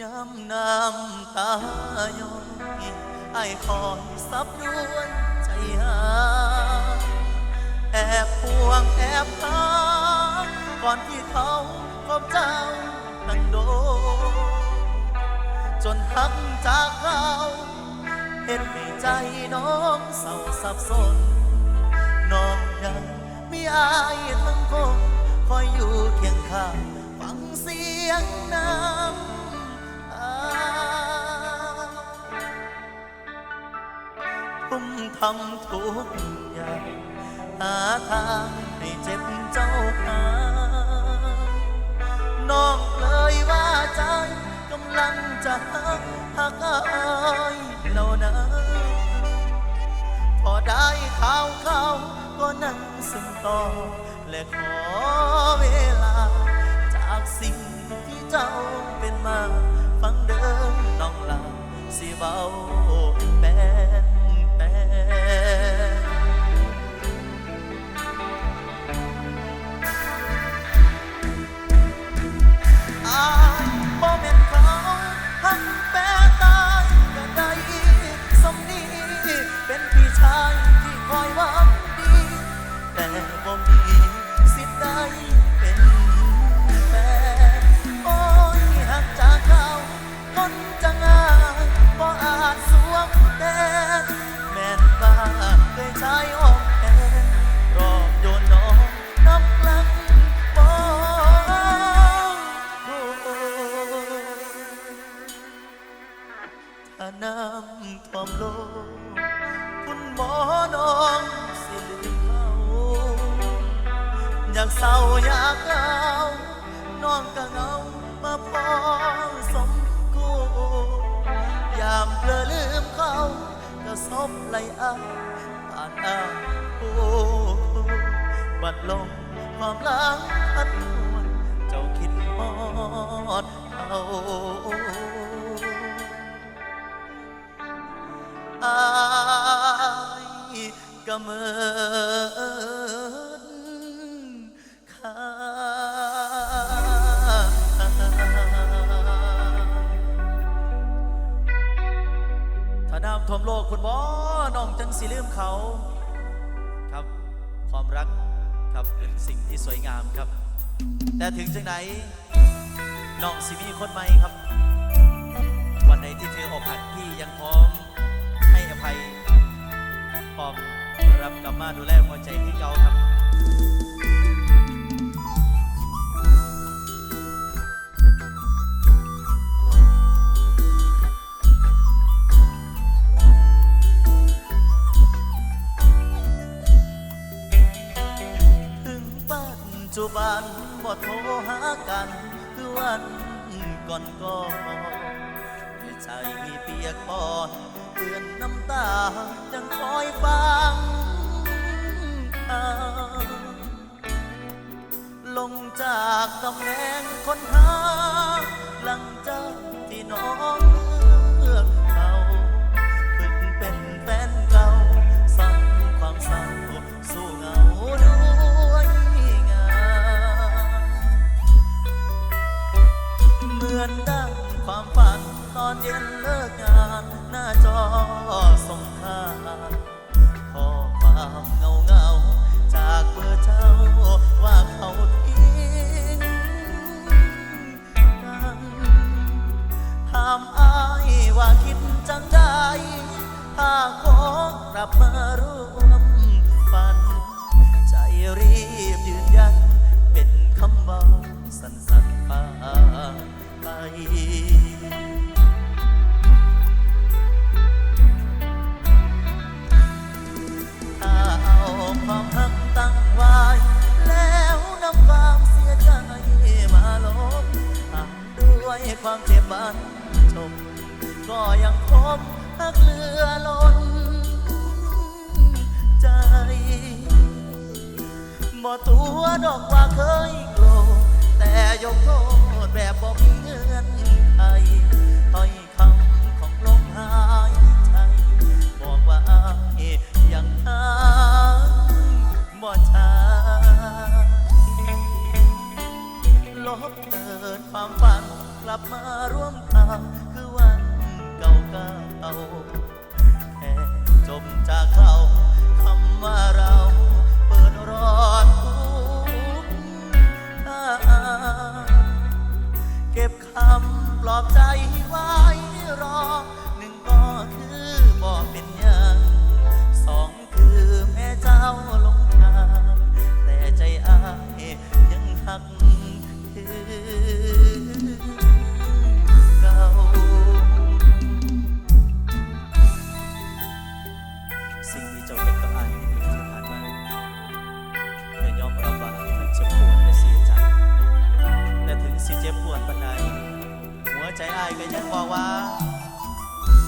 ย้ำน้ำตาย้อยไอ้คอยซับนวลใจหา แอบพวงแอบตามก่อนที่เขาพบเจ้าตั้งโด จนหักจากเขาเห็นในใจน้องเศร้าสับสน น้องยังมีอายทั้งคงคอยอยู่เคียงข้างฟังเสียงน้ำ ทำทุกอย่างหาทางให้เจ็บเจ้าหาน้องเลยว่าใจกำลังจะหักหักอายแล้วนะพอได้ข่าวเขาก็นั่งซึมต่อ และขอเวลา จากสิ่งที่เจ้าเป็นมา ฟังเดิมน้องลาสิเบา ก็ซบไหลอาผ่านอาโอ้บัดลงความหลังพัดหวนเจ้าคิดฮอดเอาอายก็เมือ ท่วมโลกคุณบอน้องจังสิลืมเขาครับความรักครับเป็นสิ่งที่สวยงามครับ แต่ถึงจังไหนน้องสิมีคนใหม่ครับ วันไหนที่เธออกหักพี่ยังพร้อมให้อภัยพร้อมรับกลับมาดูแลหัวใจที่เก่าครับ กันคือวันก่อนก่อนให้ใจเปียกปอนเปื้อนน้ำตายังคอยฟังลงจากตำแหน่งคนหาหลังจากที่น้อง นดังความฝันตอนเย็นเลิกงานหน้าจอส่งข่าวข้อความเงาเงาจากเบอร์เจ้าว่าเขาทิ้งกันถามอายว่าคิดจังได้ถ้าขอกลับมาร่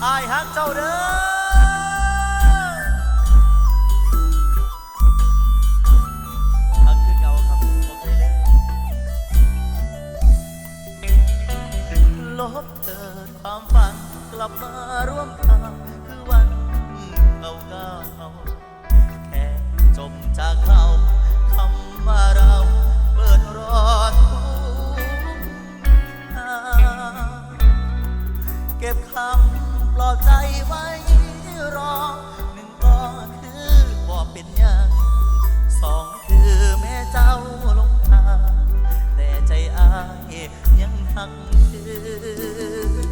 อายฮักเจ้าเด้อลบเกิดความฝันกลับมาร่วมทางคือวันเก่าเก่แค่จมจากเขาคำว่าเราเปิดร้อนเก็บคำ ปลอบใจไว้รอหนึ่งก็คือบ่เป็นยังสองคือแม่เจ้าลงทางแต่ใจอายยังหักคือ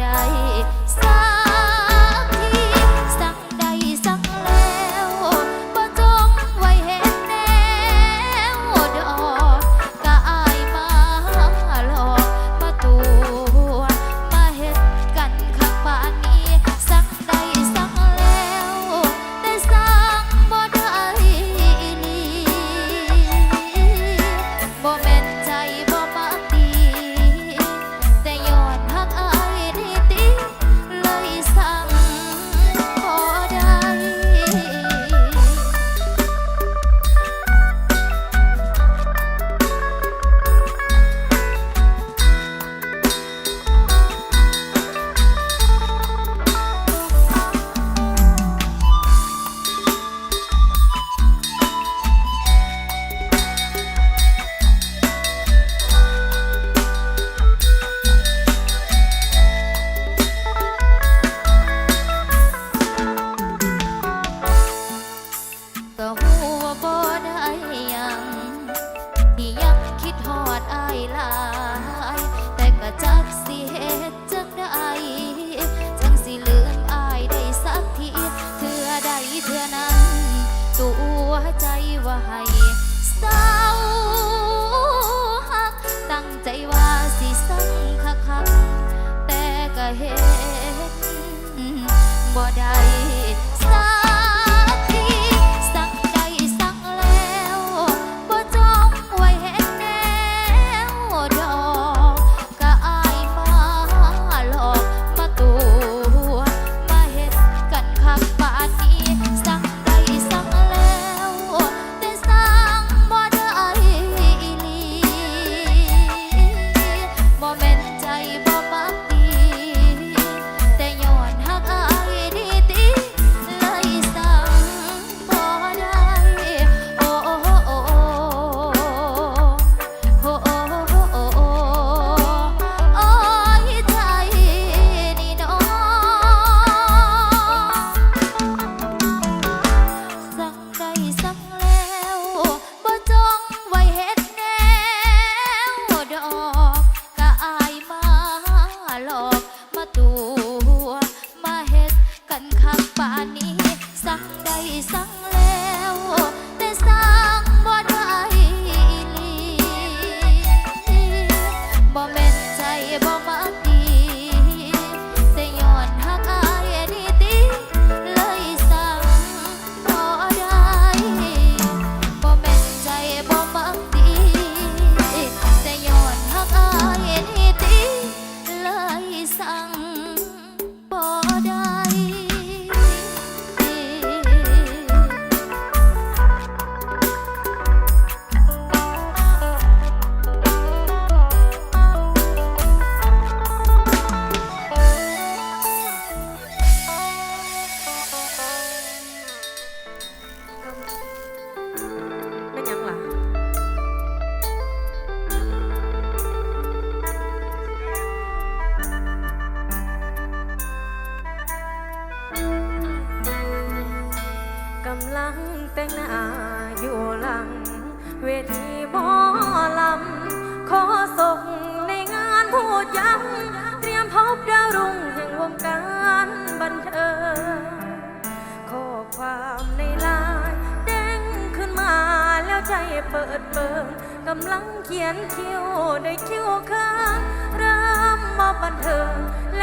ได้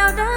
now the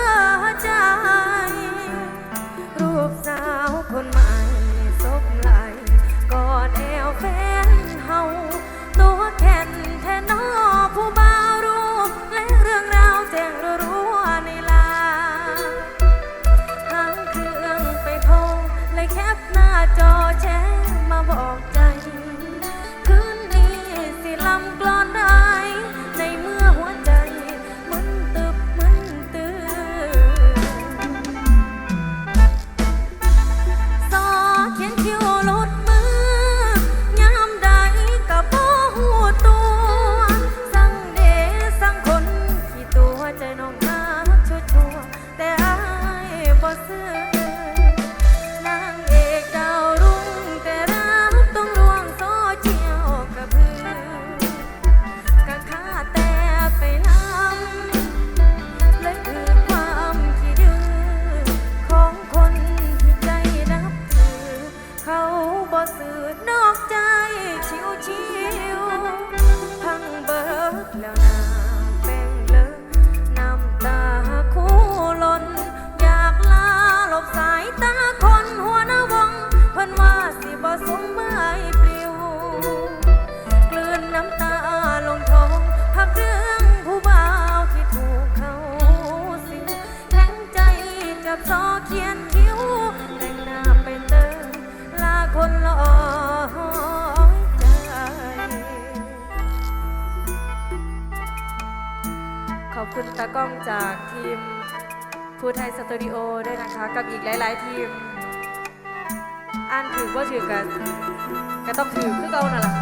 ครูไทยสตูดิโอด้วยนะคะ กับอีกหลาย ๆ ทีมอันถือว่าถือกันก็ต้องถือคือเก่านั่นแหละ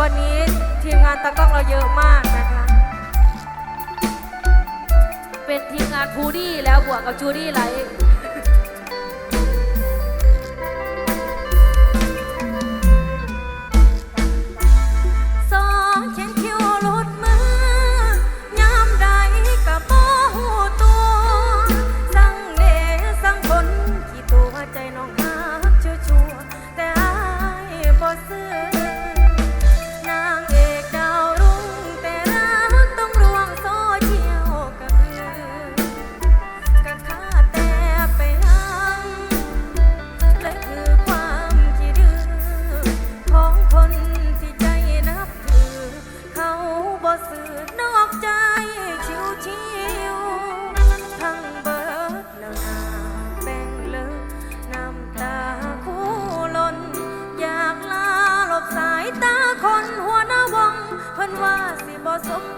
วันนี้ทีมงานตากล้องเราเยอะมากนะคะ เป็นทีมงานพูดี้แล้วบวกกับจูดี้ไลท์ 썸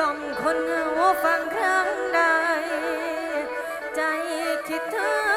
กล่อมคนเหงาฟังครั้งใด ใจคิดเธอ